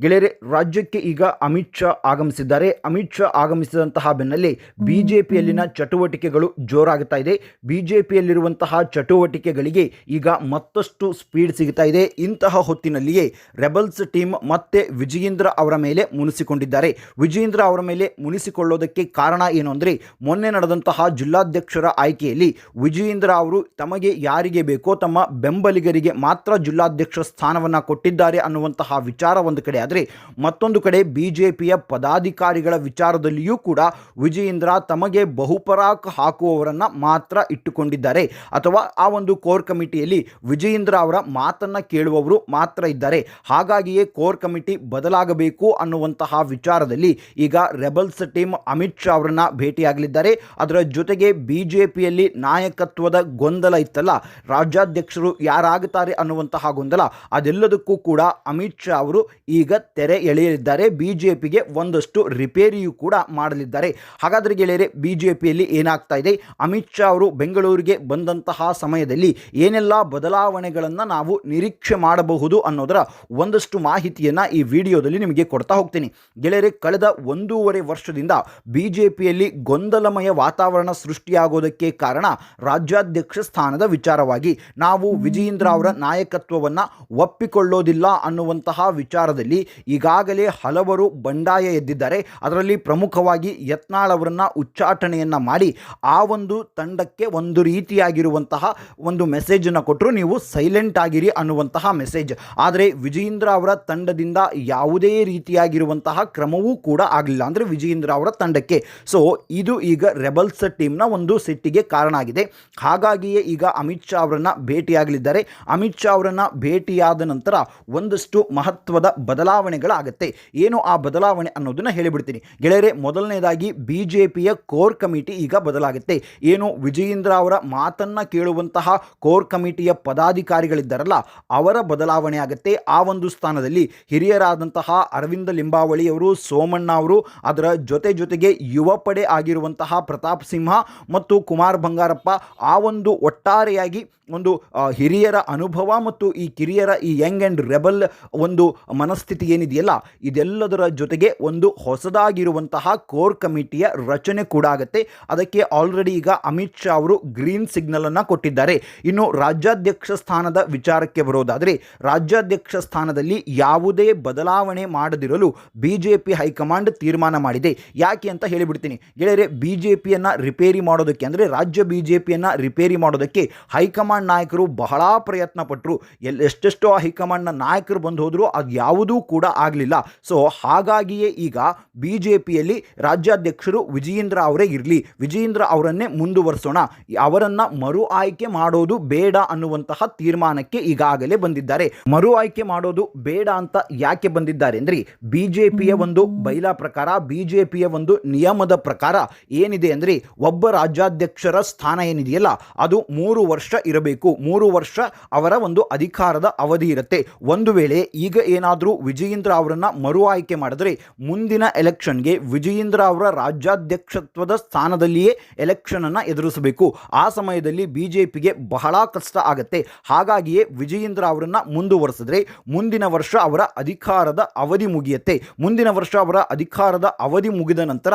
ಗೆಳೆಯರೆ, ರಾಜ್ಯಕ್ಕೆ ಈಗ ಅಮಿತ್ ಶಾ ಆಗಮಿಸಿದ್ದಾರೆ. ಅಮಿತ್ ಶಾ ಆಗಮಿಸಿದಂತಹ ಬೆನ್ನಲ್ಲೇ ಬಿಜೆಪಿಯಲ್ಲಿನ ಚಟುವಟಿಕೆಗಳು ಜೋರಾಗುತ್ತಾ ಇದೆ. ಬಿಜೆಪಿಯಲ್ಲಿರುವಂತಹ ಚಟುವಟಿಕೆಗಳಿಗೆ ಈಗ ಮತ್ತಷ್ಟು ಸ್ಪೀಡ್ ಸಿಗ್ತಾ ಇದೆ. ಇಂತಹ ಹೊತ್ತಿನಲ್ಲಿಯೇ ರೆಬಲ್ಸ್ ಟೀಮ್ ಮತ್ತೆ ವಿಜಯೇಂದ್ರ ಅವರ ಮೇಲೆ ಮುನಿಸಿಕೊಂಡಿದ್ದಾರೆ. ವಿಜಯೇಂದ್ರ ಅವರ ಮೇಲೆ ಮುನಿಸಿಕೊಳ್ಳೋದಕ್ಕೆ ಕಾರಣ ಏನು ಅಂದರೆ, ಮೊನ್ನೆ ನಡೆದಂತಹ ಜಿಲ್ಲಾಧ್ಯಕ್ಷರ ಆಯ್ಕೆಯಲ್ಲಿ ವಿಜಯೇಂದ್ರ ಅವರು ತಮಗೆ ಯಾರಿಗೆ ಬೇಕೋ ತಮ್ಮ ಬೆಂಬಲಿಗರಿಗೆ ಮಾತ್ರ ಜಿಲ್ಲಾಧ್ಯಕ್ಷ ಸ್ಥಾನವನ್ನು ಕೊಟ್ಟಿದ್ದಾರೆ ಅನ್ನುವಂತಹ ವಿಚಾರ ಒಂದು ಕಡೆ ಆದರೆ ಮತ್ತೊಂದು ಕಡೆ ಬಿಜೆಪಿಯ ಪದಾಧಿಕಾರಿಗಳ ವಿಚಾರದಲ್ಲಿಯೂ ಕೂಡ ವಿಜಯೇಂದ್ರ ತಮಗೆ ಬಹುಪರಾಕ್ ಹಾಕುವವರನ್ನ ಮಾತ್ರ ಇಟ್ಟುಕೊಂಡಿದ್ದಾರೆ. ಅಥವಾ ಆ ಒಂದು ಕೋರ್ ಕಮಿಟಿಯಲ್ಲಿ ವಿಜಯೇಂದ್ರ ಅವರ ಮಾತನ್ನ ಕೇಳುವವರು ಮಾತ್ರ ಇದ್ದಾರೆ. ಹಾಗಾಗಿಯೇ ಕೋರ್ ಕಮಿಟಿ ಬದಲಾಗಬೇಕು ಅನ್ನುವಂತಹ ವಿಚಾರದಲ್ಲಿ ಈಗ ರೆಬಲ್ಸ್ ಟೀಮ್ ಅಮಿತ್ ಶಾ ಅವರನ್ನ ಭೇಟಿಯಾಗಲಿದ್ದಾರೆ. ಅದರ ಜೊತೆಗೆ ಬಿಜೆಪಿಯಲ್ಲಿ ನಾಯಕತ್ವದ ಗೊಂದಲ ಇತ್ತಲ್ಲ, ರಾಜ್ಯಾಧ್ಯಕ್ಷರು ಯಾರಾಗುತ್ತಾರೆ ಅನ್ನುವಂತಹ ಗೊಂದಲ ಅದೆಲ್ಲದಕ್ಕೂ ಕೂಡ ಅಮಿತ್ ಶಾ ಅವರು ಈಗ ತೆರೆ ಎಳೆಯಲಿದ್ದಾರೆ. ಬಿಜೆಪಿಗೆ ಒಂದಷ್ಟು ರಿಪೇರಿಯೂ ಕೂಡ ಮಾಡಲಿದ್ದಾರೆ. ಹಾಗಾದರೆ ಗೆಳೆಯರೆ, ಬಿಜೆಪಿಯಲ್ಲಿ ಏನಾಗ್ತಾ ಇದೆ? ಅಮಿತ್ ಶಾ ಅವರು ಬೆಂಗಳೂರಿಗೆ ಬಂದಂತಹ ಸಮಯದಲ್ಲಿ ಏನೆಲ್ಲ ಬದಲಾವಣೆಗಳನ್ನು ನಾವು ನಿರೀಕ್ಷೆ ಮಾಡಬಹುದು ಅನ್ನೋದರ ಒಂದಷ್ಟು ಮಾಹಿತಿಯನ್ನು ಈ ವಿಡಿಯೋದಲ್ಲಿ ನಿಮಗೆ ಕೊಡ್ತಾ ಹೋಗ್ತೀನಿ. ಗೆಳೆಯರೆ, ಕಳೆದ ಒಂದೂವರೆ ವರ್ಷದಿಂದ ಬಿಜೆಪಿಯಲ್ಲಿ ಗೊಂದಲಮಯ ವಾತಾವರಣ ಸೃಷ್ಟಿಯಾಗೋದಕ್ಕೆ ಕಾರಣ ರಾಜ್ಯಾಧ್ಯಕ್ಷ ಸ್ಥಾನದ ವಿಚಾರವಾಗಿ ನಾವು ವಿಜಯೇಂದ್ರ ಅವರ ನಾಯಕತ್ವವನ್ನು ಒಪ್ಪಿಕೊಳ್ಳೋದಿಲ್ಲ ಅನ್ನುವಂತಹ ವಿಚಾರದಲ್ಲಿ ಈಗಾಗಲೇ ಹಲವರು ಬಂಡಾಯ ಎದ್ದಿದ್ದಾರೆ. ಅದರಲ್ಲಿ ಪ್ರಮುಖವಾಗಿ ಯತ್ನಾಳ್ ಅವರನ್ನು ಉಚ್ಚಾಟನೆಯನ್ನು ಮಾಡಿ ಆ ಒಂದು ತಂಡಕ್ಕೆ ಒಂದು ರೀತಿಯಾಗಿರುವಂತಹ ಒಂದು ಮೆಸೇಜನ್ನು ಕೊಟ್ಟರು ನೀವು ಸೈಲೆಂಟ್ ಆಗಿರಿ ಅನ್ನುವಂತಹ ಮೆಸೇಜ್ ಆದರೆ ವಿಜಯೇಂದ್ರ ಅವರ ತಂಡದಿಂದ ಯಾವುದೇ ರೀತಿಯಾಗಿರುವಂತಹ ಕ್ರಮವೂ ಕೂಡ ಆಗಲಿಲ್ಲ. ಅಂದರೆ ವಿಜಯೇಂದ್ರ ಅವರ ತಂಡಕ್ಕೆ. ಸೊ ಇದು ಈಗ ರೆಬಲ್ಸ್ ಟೀಮ್ನ ಒಂದು ಸಿಟ್ಟಿಗೆ ಕಾರಣ ಆಗಿದೆ. ಹಾಗಾಗಿಯೇ ಈಗ ಅಮಿತ್ ಶಾ ಅವರನ್ನು ಭೇಟಿಯಾಗಲಿದ್ದಾರೆ. ಅಮಿತ್ ಶಾ ಅವರನ್ನು ಭೇಟಿಯಾದ ನಂತರ ಒಂದಷ್ಟು ಮಹತ್ವದ ಬದಲಾವಣೆಗಳಾಗುತ್ತೆ. ಏನು ಆ ಬದಲಾವಣೆ ಅನ್ನೋದನ್ನು ಹೇಳಿಬಿಡ್ತೀನಿ. ಗೆಳೆಯರೆ, ಮೊದಲನೇದಾಗಿ ಬಿ ಜೆ ಪಿಯ ಕೋರ್ ಕಮಿಟಿ ಈಗ ಬದಲಾಗುತ್ತೆ. ಏನು ವಿಜಯೇಂದ್ರ ಅವರ ಮಾತನ್ನು ಕೇಳುವಂತಹ ಕೋರ್ ಕಮಿಟಿಯ ಪದಾಧಿಕಾರಿಗಳಿದ್ದಾರಲ್ಲ, ಅವರ ಬದಲಾವಣೆ ಆಗುತ್ತೆ. ಆ ಒಂದು ಸ್ಥಾನದಲ್ಲಿ ಹಿರಿಯರಾದಂತಹ ಅರವಿಂದ ಲಿಂಬಾವಳಿ ಅವರು, ಸೋಮಣ್ಣ ಅವರು, ಅದರ ಜೊತೆ ಜೊತೆಗೆ ಯುವ ಪಡೆ ಆಗಿರುವಂತಹ ಪ್ರತಾಪ್ ಸಿಂಹ ಮತ್ತು ಕುಮಾರ್ ಬಂಗಾರಪ್ಪ, ಆ ಒಂದು ಒಟ್ಟಾರೆಯಾಗಿ ಒಂದು ಹಿರಿಯರ ಅನುಭವ ಮತ್ತು ಈ ಕಿರಿಯರ, ಈ ಯಂಗ್ ಆ್ಯಂಡ್ ರೆಬಲ್ ಒಂದು ಮನಸ್ಥಿತಿ ಏನಿದೆಯಲ್ಲ, ಇದೆಲ್ಲದರ ಜೊತೆಗೆ ಒಂದು ಹೊಸದಾಗಿರುವಂತಹ ಕೋರ್ ಕಮಿಟಿಯ ರಚನೆ ಕೂಡ ಆಗುತ್ತೆ. ಅದಕ್ಕೆ ಆಲ್ರೆಡಿ ಈಗ ಅಮಿತ್ ಶಾ ಅವರು ಗ್ರೀನ್ ಸಿಗ್ನಲನ್ನು ಕೊಟ್ಟಿದ್ದಾರೆ. ಇನ್ನು ರಾಜ್ಯಾಧ್ಯಕ್ಷ ಸ್ಥಾನದ ವಿಚಾರಕ್ಕೆ ಬರೋದಾದರೆ, ರಾಜ್ಯಾಧ್ಯಕ್ಷ ಸ್ಥಾನದಲ್ಲಿ ಯಾವುದೇ ಬದಲಾವಣೆ ಮಾಡದಿರಲು B J P high command ತೀರ್ಮಾನ ಮಾಡಿದೆ. ಯಾಕೆ ಅಂತ ಹೇಳಿಬಿಡ್ತೀನಿ. ಗೆಳೆಯರೆ ಬಿ ಜೆ ರಿಪೇರಿ ಮಾಡೋದಕ್ಕೆ, ಅಂದರೆ ರಾಜ್ಯ ಬಿ ಜೆ ರಿಪೇರಿ ಮಾಡೋದಕ್ಕೆ ಹೈಕಮಾಂಡ್ ನಾಯಕರು ಬಹಳ ಪ್ರಯತ್ನ ಪಟ್ಟರು ಎಲ್ಲಿ ಎಷ್ಟೆಷ್ಟೋ ಹೈಕಮಾಂಡ್ನ ನಾಯಕರು ಬಂದು ಹೋದರೂ, ಅದು ಯಾವುದೂ ಕೂಡ ಆಗಲಿಲ್ಲ. ಸೊ, ಹಾಗಾಗಿಯೇ ಈಗ ಬಿ ಜೆ ಪಿಯಲ್ಲಿ ರಾಜ್ಯಾಧ್ಯಕ್ಷರು ವಿಜಯೇಂದ್ರ ಅವರೇ ಇರಲಿ. ವಿಜಯೇಂದ್ರ ಅವರನ್ನೇ ಮುಂದುವರಿಸೋಣ. ಅವರನ್ನು ಮರು ಆಯ್ಕೆ ಮಾಡೋದು ಬೇಡ ಅನ್ನುವಂತಹ ತೀರ್ಮಾನಕ್ಕೆ ಈಗಾಗಲೇ ಬಂದಿದ್ದಾರೆ. ಮರು ಆಯ್ಕೆ ಮಾಡೋದು ಬೇಡ ಅಂತ ಯಾಕೆ ಬಂದಿದ್ದಾರೆ ಅಂದರೆ ಬಿ ಜೆ ಪಿಯ ಒಂದು ಬೈಲಾ ಪ್ರಕಾರ ಬಿ ಜೆ ಪಿಯ ಒಂದು ನಿಯಮದ ಪ್ರಕಾರ ಏನಿದೆ ಅಂದರೆ, ಒಬ್ಬ ರಾಜ್ಯಾಧ್ಯಕ್ಷರ ಸ್ಥಾನ ಏನಿದೆಯಲ್ಲ, ಅದು ಮೂರು ವರ್ಷ ಇರಬೇಕು. ಮೂರು ವರ್ಷ ಅವರ ಒಂದು ಅಧಿಕಾರದ ಅವಧಿ ಇರುತ್ತೆ. ಒಂದು ವೇಳೆ ಈಗ ಏನಾದರೂ ವಿಜಯೇಂದ್ರ ಅವರನ್ನು ಮರು ಆಯ್ಕೆ ಮಾಡಿದ್ರೆ ಮುಂದಿನ ಎಲೆಕ್ಷನ್ಗೆ ವಿಜಯೇಂದ್ರ ಅವರ ರಾಜ್ಯಾಧ್ಯಕ್ಷತ್ವದ ಸ್ಥಾನದಲ್ಲಿಯೇ ಎಲೆಕ್ಷನನ್ನು ಎದುರಿಸಬೇಕು. ಆ ಸಮಯದಲ್ಲಿ ಬಿಜೆಪಿಗೆ ಬಹಳ ಕಷ್ಟ ಆಗುತ್ತೆ. ಹಾಗಾಗಿಯೇ ವಿಜಯೇಂದ್ರ ಅವರನ್ನು ಮುಂದುವರೆಸಿದ್ರೆ ಮುಂದಿನ ವರ್ಷ ಅವರ ಅಧಿಕಾರದ ಅವಧಿ ಮುಗಿಯುತ್ತೆ. ಮುಂದಿನ ವರ್ಷ ಅವರ ಅಧಿಕಾರದ ಅವಧಿ ಮುಗಿದ ನಂತರ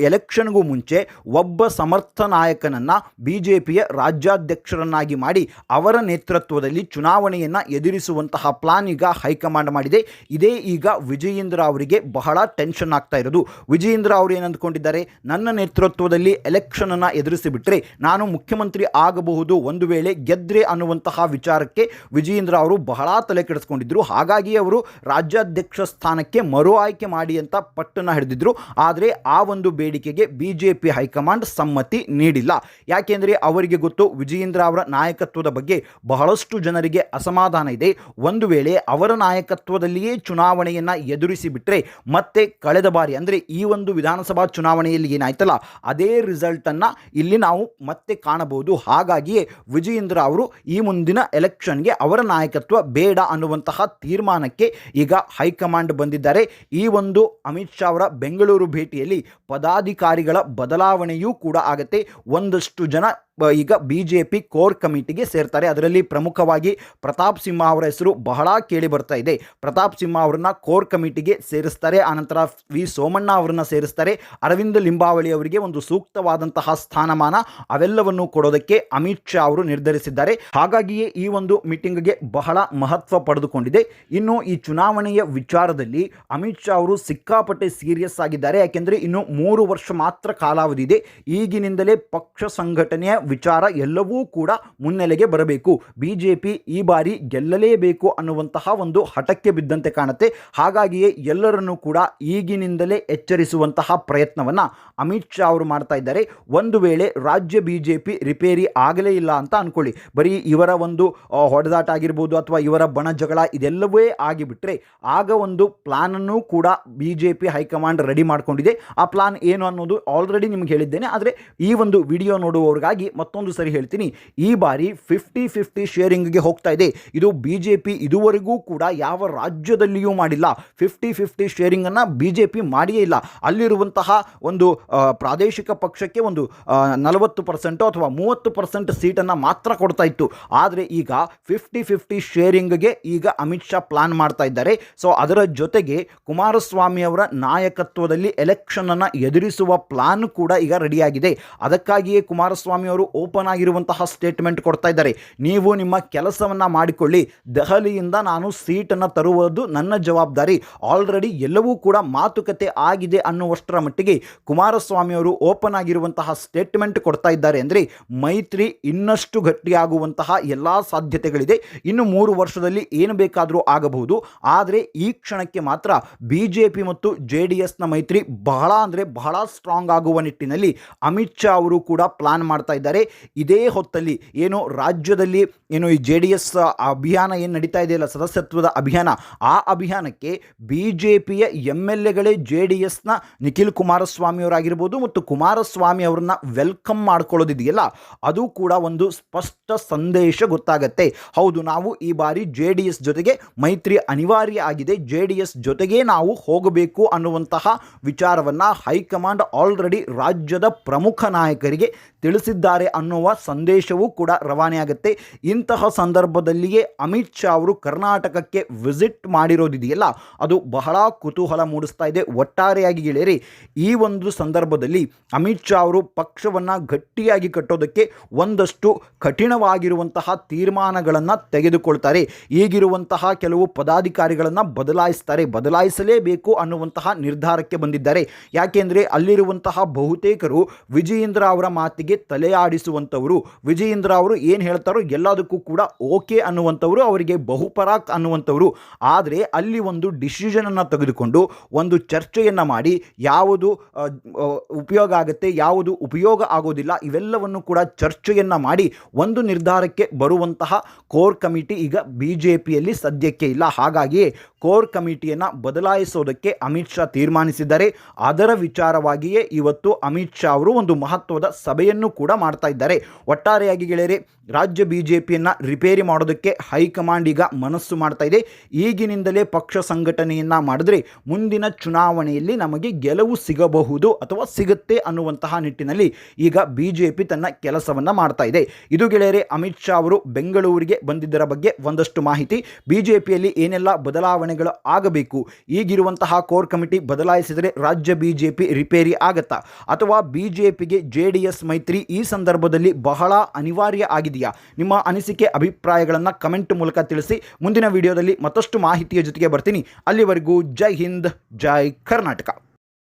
ಎಲೆಕ್ಷನ್ಗೂ ಮುಂಚೆ ಒಬ್ಬ ಸಮರ್ಥ ನಾಯಕನನ್ನ ಬಿಜೆಪಿಯ ರಾಜ್ಯಾಧ್ಯಕ್ಷರನ್ನಾಗಿ ಮಾಡಿ ಅವರ ನೇತೃತ್ವದಲ್ಲಿ ಚುನಾವಣೆಯನ್ನು ಎದುರಿಸುವಂತಹ ಪ್ಲಾನ್ ಈಗ ಹೈಕಮಾಂಡ್ ಮಾಡಿದೆ. ಇದೇ ಈಗ ವಿಜಯೇಂದ್ರ ಅವರಿಗೆ ಬಹಳ ಟೆನ್ಷನ್ ಆಗ್ತಾ ಇರೋದು. ವಿಜಯೇಂದ್ರ ಅವರು ಏನಂದ್ಕೊಂಡಿದ್ದಾರೆ ನನ್ನ ನೇತೃತ್ವದಲ್ಲಿ ಎಲೆಕ್ಷನನ್ನು ಎದುರಿಸಿಬಿಟ್ರೆ ಎದುರಿಸಿ ಬಿಟ್ರೆ ನಾನು ಮುಖ್ಯಮಂತ್ರಿ ಆಗಬಹುದು ಒಂದು ವೇಳೆ ಗೆದ್ರೆ ಅನ್ನುವಂತಹ ವಿಚಾರಕ್ಕೆ ವಿಜಯೇಂದ್ರ ಅವರು ಬಹಳ ತಲೆ ಕೆಡಿಸ್ಕೊಂಡಿದ್ದರು ಹಾಗಾಗಿ ಅವರು ರಾಜ್ಯಾಧ್ಯಕ್ಷ ಸ್ಥಾನಕ್ಕೆ ಮರು ಆಯ್ಕೆ ಮಾಡಿ ಅಂತ ಪಟ್ಟನ್ನು ಹಿಡಿದಿದ್ರು. ಆದರೆ ಆ ಒಂದು ಬೇಡಿಕೆಗೆ ಬಿಜೆಪಿ ಹೈಕಮಾಂಡ್ ಸಮ್ಮತಿ ನೀಡಿಲ್ಲ. ಯಾಕೆಂದರೆ ಅವರಿಗೆ ಗೊತ್ತು ವಿಜಯೇಂದ್ರ ಅವರ ನಾಯಕತ್ವದ ಬಗ್ಗೆ ಬಹಳಷ್ಟು ಜನರಿಗೆ ಅಸಮಾಧಾನ ಇದೆ. ಒಂದು ವೇಳೆ ಅವರ ನಾಯಕತ್ವದಲ್ಲಿಯೇ ಚುನಾವಣೆಯನ್ನು ಎದುರಿಸಿ ಬಿಟ್ಟರೆ ಮತ್ತೆ ಕಳೆದ ಬಾರಿ ಅಂದರೆ ಈ ಒಂದು ವಿಧಾನಸಭಾ ಚುನಾವಣೆಯಲ್ಲಿ ಏನಾಯ್ತಲ್ಲ, ಅದೇ ರಿಸಲ್ಟನ್ನು ಇಲ್ಲಿ ನಾವು ಮತ್ತೆ ಕಾಣಬಹುದು. ಹಾಗಾಗಿಯೇ ವಿಜಯೇಂದ್ರ ಅವರು ಈ ಮುಂದಿನ ಎಲೆಕ್ಷನ್ಗೆ ಅವರ ನಾಯಕತ್ವ ಬೇಡ ಅನ್ನುವಂತಹ ತೀರ್ಮಾನಕ್ಕೆ ಈಗ ಹೈಕಮಾಂಡ್ ಬಂದಿದ್ದಾರೆ. ಈ ಒಂದು ಅಮಿತ್ ಶಾ ಅವರ ಬೆಂಗಳೂರು ಭೇಟಿಯಲ್ಲಿ ಪದಾಧಿಕಾರಿಗಳ ಬದಲಾವಣೆಯೂ ಕೂಡ ಆಗತ್ತೆ. ಒಂದಷ್ಟು ಜನ ಈಗ ಬಿ ಜೆ ಪಿ ಕೋರ್ ಕಮಿಟಿಗೆ ಸೇರ್ತಾರೆ. ಅದರಲ್ಲಿ ಪ್ರಮುಖವಾಗಿ ಪ್ರತಾಪ್ ಸಿಂಹ ಅವರ ಹೆಸರು ಬಹಳ ಕೇಳಿ ಬರ್ತಾ ಇದೆ. ಪ್ರತಾಪ್ ಸಿಂಹ ಅವರನ್ನ ಕೋರ್ ಕಮಿಟಿಗೆ ಸೇರಿಸ್ತಾರೆ. ಆನಂತರ ವಿ ಸೋಮಣ್ಣ ಅವರನ್ನ ಸೇರಿಸ್ತಾರೆ. ಅರವಿಂದ್ ಲಿಂಬಾವಳಿ ಅವರಿಗೆ ಒಂದು ಸೂಕ್ತವಾದಂತಹ ಸ್ಥಾನಮಾನ ಅವೆಲ್ಲವನ್ನು ಕೊಡೋದಕ್ಕೆ ಅಮಿತ್ ಶಾ ಅವರು ನಿರ್ಧರಿಸಿದ್ದಾರೆ. ಹಾಗಾಗಿಯೇ ಈ ಒಂದು ಮೀಟಿಂಗ್ಗೆ ಬಹಳ ಮಹತ್ವ ಪಡೆದುಕೊಂಡಿದೆ. ಇನ್ನು ಈ ಚುನಾವಣೆಯ ವಿಚಾರದಲ್ಲಿ ಅಮಿತ್ ಶಾ ಅವರು ಸಿಕ್ಕಾಪಟ್ಟೆ ಸೀರಿಯಸ್ ಆಗಿದ್ದಾರೆ. ಯಾಕೆಂದರೆ ಇನ್ನು ಮೂರು ವರ್ಷ ಮಾತ್ರ ಕಾಲಾವಧಿ ಇದೆ. ಈಗಿನಿಂದಲೇ ಪಕ್ಷ ಸಂಘಟನೆಯ ವಿಚಾರ ಎಲ್ಲವೂ ಕೂಡ ಮುನ್ನೆಲೆಗೆ ಬರಬೇಕು. ಬಿ ಜೆ ಪಿ ಈ ಬಾರಿ ಗೆಲ್ಲಲೇಬೇಕು ಅನ್ನುವಂತಹ ಒಂದು ಹಠಕ್ಕೆ ಬಿದ್ದಂತೆ ಕಾಣುತ್ತೆ. ಹಾಗಾಗಿಯೇ ಎಲ್ಲರನ್ನೂ ಕೂಡ ಈಗಿನಿಂದಲೇ ಎಚ್ಚರಿಸುವಂತಹ ಪ್ರಯತ್ನವನ್ನು ಅಮಿತ್ ಶಾ ಅವರು ಮಾಡ್ತಾ ಇದ್ದಾರೆ. ಒಂದು ವೇಳೆ ರಾಜ್ಯ ಬಿ ಜೆ ಪಿ ರಿಪೇರಿ ಆಗಲೇ ಇಲ್ಲ ಅಂತ ಅಂದ್ಕೊಳ್ಳಿ ಬರೀ ಇವರ ಒಂದು ಹೊಡೆದಾಟ ಆಗಿರ್ಬೋದು ಅಥವಾ ಇವರ ಬಣ ಜಗಳ ಇದೆಲ್ಲವೇ ಆಗಿಬಿಟ್ರೆ ಆಗ ಒಂದು ಪ್ಲಾನನ್ನು ಕೂಡ B J P high command ready ಮಾಡಿಕೊಂಡಿದೆ. ಆ ಪ್ಲಾನ್ ಏನು ಅನ್ನೋದು ಆಲ್ರೆಡಿ ನಿಮ್ಗೆ ಹೇಳಿದ್ದೇನೆ. ಆದರೆ ಈ ಒಂದು ವಿಡಿಯೋ ನೋಡುವವರಿಗಾಗಿ ಮತ್ತೊಂದು ಸರಿ ಹೇಳ್ತೀನಿ. ಈ ಬಾರಿ ಫಿಫ್ಟಿ ಫಿಫ್ಟಿ ಶೇರಿಂಗ್ಗೆ ಹೋಗ್ತಾ ಇದೆ. ಇದು ಬಿ ಜೆ ಪಿ ಇದುವರೆಗೂ ಕೂಡ ಯಾವ ರಾಜ್ಯದಲ್ಲಿಯೂ ಮಾಡಿಲ್ಲ. ಫಿಫ್ಟಿ ಫಿಫ್ಟಿ ಶೇರಿಂಗನ್ನು ಬಿ ಜೆ ಪಿ ಮಾಡಿಯೇ ಇಲ್ಲ. ಅಲ್ಲಿರುವಂತಹ ಒಂದು ಪ್ರಾದೇಶಿಕ ಪಕ್ಷಕ್ಕೆ ಒಂದು ನಲವತ್ತು ಪರ್ಸೆಂಟು ಅಥವಾ ಮೂವತ್ತು ಪರ್ಸೆಂಟ್ ಸೀಟನ್ನು ಮಾತ್ರ ಕೊಡ್ತಾ ಇತ್ತು. ಆದರೆ ಈಗ ಫಿಫ್ಟಿ ಫಿಫ್ಟಿ ಶೇರಿಂಗ್ಗೆ ಈಗ ಅಮಿತ್ ಶಾ ಪ್ಲಾನ್ ಮಾಡ್ತಾ ಇದ್ದಾರೆ. ಸೊ ಅದರ ಜೊತೆಗೆ ಕುಮಾರಸ್ವಾಮಿ ಅವರ ನಾಯಕತ್ವದಲ್ಲಿ ಎಲೆಕ್ಷನನ್ನು ಎದುರಿಸುವ ಪ್ಲಾನ್ ಕೂಡ ಈಗ ರೆಡಿಯಾಗಿದೆ ಅದಕ್ಕಾಗಿಯೇ ಕುಮಾರಸ್ವಾಮಿ ಓಪನ್ ಆಗಿರುವಂತಹ ಸ್ಟೇಟ್ಮೆಂಟ್ ಕೊಡ್ತಾ ಇದ್ದಾರೆ. ನೀವು ನಿಮ್ಮ ಕೆಲಸವನ್ನು ಮಾಡಿಕೊಳ್ಳಿ. ದೆಹಲಿಯಿಂದ ನಾನು ಸೀಟನ್ನು ತರುವುದು ನನ್ನ ಜವಾಬ್ದಾರಿ. ಆಲ್ರೆಡಿ ಎಲ್ಲವೂ ಕೂಡ ಮಾತುಕತೆ ಆಗಿದೆ ಅನ್ನುವಷ್ಟರ ಮಟ್ಟಿಗೆ ಕುಮಾರಸ್ವಾಮಿ ಅವರು ಓಪನ್ ಆಗಿರುವಂತಹ ಸ್ಟೇಟ್ಮೆಂಟ್ ಕೊಡ್ತಾ ಇದ್ದಾರೆ ಅಂದರೆ ಮೈತ್ರಿ ಇನ್ನಷ್ಟು ಗಟ್ಟಿಯಾಗುವಂತಹ ಎಲ್ಲ ಸಾಧ್ಯತೆಗಳಿದೆ. ಇನ್ನು ಮೂರು ವರ್ಷದಲ್ಲಿ ಏನು ಬೇಕಾದರೂ ಆಗಬಹುದು. ಆದರೆ ಈ ಕ್ಷಣಕ್ಕೆ ಮಾತ್ರ ಬಿ ಮತ್ತು ಜೆ ನ ಮೈತ್ರಿ ಬಹಳ ಅಂದರೆ ಬಹಳ ಸ್ಟ್ರಾಂಗ್ ಆಗುವ ನಿಟ್ಟಿನಲ್ಲಿ ಅಮಿತ್ ಶಾ ಅವರು ಕೂಡ ಪ್ಲಾನ್ ಮಾಡ್ತಾ ಇದೇ ಹೊತ್ತಲ್ಲಿ ಏನು ರಾಜ್ಯದಲ್ಲಿ ಏನು ಈ ಜೆ ಡಿ ಎಸ್ ಅಭಿಯಾನ ಏನು ನಡೀತಾ ಇದೆಯಲ್ಲ, ಸದಸ್ಯತ್ವದ ಅಭಿಯಾನ, ಆ ಅಭಿಯಾನಕ್ಕೆ ಬಿ ಜೆ ಪಿಯ ಎಂ ಎಲ್ ಎಗಳೇ ಜೆ ಡಿ ಎಸ್ನ ನಿಖಿಲ್ ಕುಮಾರಸ್ವಾಮಿ ಅವರಾಗಿರ್ಬೋದು ಮತ್ತು ಕುಮಾರಸ್ವಾಮಿ ಅವರನ್ನ ವೆಲ್ಕಮ್ ಮಾಡ್ಕೊಳ್ಳೋದಿದೆಯಲ್ಲ, ಅದು ಕೂಡ ಒಂದು ಸ್ಪಷ್ಟ ಸಂದೇಶ ಗೊತ್ತಾಗತ್ತೆ. ಹೌದು, ನಾವು ಈ ಬಾರಿ ಜೆ ಜೊತೆಗೆ ಮೈತ್ರಿ ಅನಿವಾರ್ಯ ಆಗಿದೆ. ಜೆ ಜೊತೆಗೇ ನಾವು ಹೋಗಬೇಕು ಅನ್ನುವಂತಹ ವಿಚಾರವನ್ನು ಹೈಕಮಾಂಡ್ ಆಲ್ರೆಡಿ ರಾಜ್ಯದ ಪ್ರಮುಖ ನಾಯಕರಿಗೆ ತಿಳಿಸಿದ್ದಾರೆ. ಅನ್ನುವ ಸಂದೇಶವೂ ಕೂಡ ರವಾನೆಯಾಗುತ್ತೆ. ಇಂತಹ ಸಂದರ್ಭದಲ್ಲಿಯೇ ಅಮಿತ್ ಶಾ ಅವರು ಕರ್ನಾಟಕಕ್ಕೆ ವಿಸಿಟ್ ಮಾಡಿರೋದಿದೆಯಲ್ಲ, ಅದು ಬಹಳ ಕುತೂಹಲ ಮೂಡಿಸ್ತಾ ಇದೆ. ಒಟ್ಟಾರೆಯಾಗಿ ಗೆಳೆಯರಿ, ಈ ಒಂದು ಸಂದರ್ಭದಲ್ಲಿ ಅಮಿತ್ ಶಾ ಅವರು ಪಕ್ಷವನ್ನು ಗಟ್ಟಿಯಾಗಿ ಕಟ್ಟೋದಕ್ಕೆ ಒಂದಷ್ಟು ಕಠಿಣವಾಗಿರುವಂತಹ ತೀರ್ಮಾನಗಳನ್ನು ತೆಗೆದುಕೊಳ್ತಾರೆ. ಈಗಿರುವಂತಹ ಕೆಲವು ಪದಾಧಿಕಾರಿಗಳನ್ನು ಬದಲಾಯಿಸ್ತಾರೆ. ಬದಲಾಯಿಸಲೇಬೇಕು ಅನ್ನುವಂತಹ ನಿರ್ಧಾರಕ್ಕೆ ಬಂದಿದ್ದಾರೆ. ಯಾಕೆಂದರೆ, ಅಲ್ಲಿರುವಂತಹ ಬಹುತೇಕರು ವಿಜಯೇಂದ್ರ ಅವರ ಮಾತಿಗೆ ತಲೆಯಾಡಿಸುವಂಥವರು ವಿಜಯೇಂದ್ರ ಅವರು ಏನು ಹೇಳ್ತಾರೋ ಎಲ್ಲದಕ್ಕೂ ಕೂಡ ಓಕೆ ಅನ್ನುವಂಥವರು, ಅವರಿಗೆ ಬಹುಪರಾಕ್ ಅನ್ನುವಂಥವರು. ಆದರೆ ಅಲ್ಲಿ ಒಂದು ಡಿಸಿಷನನ್ನು ತೆಗೆದುಕೊಂಡು, ಒಂದು ಚರ್ಚೆಯನ್ನು ಮಾಡಿ, ಯಾವುದು ಉಪಯೋಗ ಆಗುತ್ತೆ, ಯಾವುದು ಉಪಯೋಗ ಆಗೋದಿಲ್ಲ, ಇವೆಲ್ಲವನ್ನು ಕೂಡ ಚರ್ಚೆಯನ್ನು ಮಾಡಿ, ಒಂದು ನಿರ್ಧಾರಕ್ಕೆ ಬರುವಂತಹ ಕೋರ್ ಕಮಿಟಿ ಈಗ ಬಿ ಜೆ ಪಿಯಲ್ಲಿ ಸದ್ಯಕ್ಕೆ ಇಲ್ಲ. ಹಾಗಾಗಿಯೇ ಕೋರ್ ಕಮಿಟಿಯನ್ನು ಬದಲಾಯಿಸೋದಕ್ಕೆ ಅಮಿತ್ ಶಾ ತೀರ್ಮಾನಿಸಿದ್ದಾರೆ. ಅದರ ವಿಚಾರವಾಗಿಯೇ ಇವತ್ತು ಅಮಿತ್ ಶಾ ಅವರು ಒಂದು ಮಹತ್ವದ ಸಭೆಯನ್ನು ಕೂಡ ಮಾಡ್ತಾ ಇದ್ದಾರೆ. ಒಟ್ಟಾರೆಯಾಗಿ ಗೆಳೆಯರೆ, ರಾಜ್ಯ ಬಿ ಜೆ ರಿಪೇರಿ ಮಾಡೋದಕ್ಕೆ ಹೈಕಮಾಂಡ್ ಈಗ ಮನಸ್ಸು ಮಾಡ್ತಾ ಇದೆ. ಈಗಿನಿಂದಲೇ ಪಕ್ಷ ಸಂಘಟನೆಯನ್ನು ಮಾಡಿದ್ರೆ ಮುಂದಿನ ಚುನಾವಣೆಯಲ್ಲಿ ನಮಗೆ ಗೆಲುವು ಸಿಗಬಹುದು ಅಥವಾ ಸಿಗುತ್ತೆ ಅನ್ನುವಂತಹ ನಿಟ್ಟಿನಲ್ಲಿ ಈಗ ಬಿ ಜೆ ಪಿ ತನ್ನ ಕೆಲಸವನ್ನು ಮಾಡ್ತಾ ಇದೆ. ಇದು ಗೆಳೆಯರೆ, ಅಮಿತ್ ಶಾ ಅವರು ಬೆಂಗಳೂರಿಗೆ ಬಂದಿದ್ದರ ಬಗ್ಗೆ ಒಂದಷ್ಟು ಮಾಹಿತಿ. ಬಿ ಜೆ ಏನೆಲ್ಲ ಬದಲಾವಣೆಗಳು ಆಗಬೇಕು? ಈಗಿರುವಂತಹ ಕೋರ್ ಕಮಿಟಿ ಬದಲಾಯಿಸಿದರೆ ರಾಜ್ಯ ಬಿ ಜೆ ಪಿ ರಿಪೇರಿ ಆಗತ್ತಾ? ಅಥವಾ ಬಿ ಜೆ ಪಿಗೆ ಮೈತ್ರಿ ಈ ಸಂದರ್ಭದಲ್ಲಿ ಬಹಳ ಅನಿವಾರ್ಯ ಆಗಿದೆಯಾ? ನಿಮ್ಮ ಅನಿಸಿಕೆ, ಅಭಿಪ್ರಾಯಗಳನ್ನು ಕಮೆಂಟ್ ಮೂಲಕ ತಿಳಿಸಿ. ಮುಂದಿನ ವಿಡಿಯೋದಲ್ಲಿ ಮತ್ತಷ್ಟು ಮಾಹಿತಿಯ ಜೊತೆಗೆ ಬರ್ತೀನಿ. ಅಲ್ಲಿವರೆಗೂ ಜೈ ಹಿಂದ್, ಜೈ ಕರ್ನಾಟಕ.